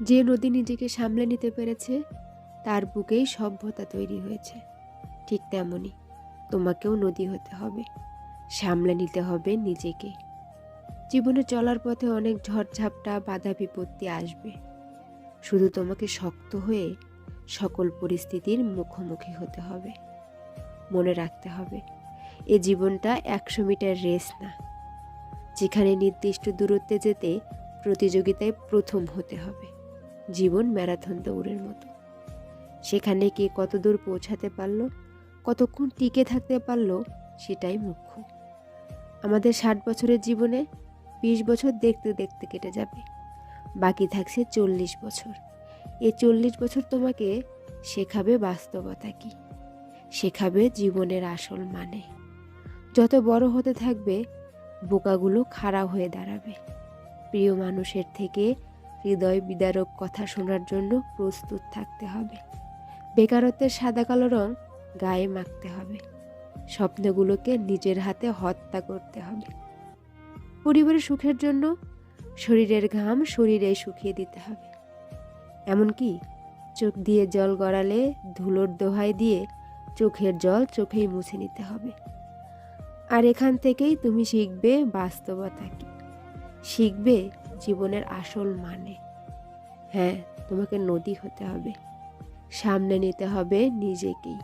যে নদী নিজেকে সামলে নিতে পেরেছে, তার বুকেই সভ্যতা তৈরি হয়েছে। ঠিক তেমনই তোমাকেও নদী হতে হবে, সামলে নিতে হবে নিজেকে। জীবনে চলার পথে অনেক ঝড়ঝাপটা, বাধা বিপত্তি আসবে। শুধু তোমাকে শক্ত হয়ে সকল পরিস্থিতির মুখোমুখি হতে হবে। মনে রাখতে হবে, এ জীবনটা একশো মিটার রেস না। যেখানে নির্দিষ্ট দূরত্বে যেতে প্রতিযোগিতায় প্রথম হতে হবে। জীবন ম্যারাথন দৌড়ের মতো। সেখানে কে কত দূর পৌঁছাতে পারল, কতক্ষণ টিকে থাকতে পারল, সেটাই মুখ্য। আমাদের ষাট বছরের জীবনে বিশ বছর দেখতে দেখতে কেটে যাবে। বাকি থাকছে চল্লিশ বছর। এ চল্লিশ বছর তোমাকে শেখাবে বাস্তবতা কি? শেখাবে জীবনের আসল মানে। যত বড় হতে থাকবে, বোকাগুলো খাড়া হয়ে দাঁড়াবে। প্রিয় মানুষের থেকে হৃদয় বিদারক কথা শোনার জন্য প্রস্তুত থাকতে হবে। বেকারত্বের সাদা কালো রং গায়ে মাখতে হবে। স্বপ্নগুলোকে নিজের হাতে হত্যা করতে হবে। পরিবারের সুখের জন্য শরীরের ঘাম শরীরে শুকিয়ে দিতে হবে। এমনকি চোখ দিয়ে জল গড়ালে ধুলোর দোহাই দিয়ে চোখের জল চোখেই মুছে নিতে হবে। আর এখান থেকেই তুমি শিখবে বাস্তবতা কি। শিখবে জীবনের আসল মানে। হ্যাঁ তোমাকে নদী হতে হবে। সামনে নিতে হবে নিজেকেই।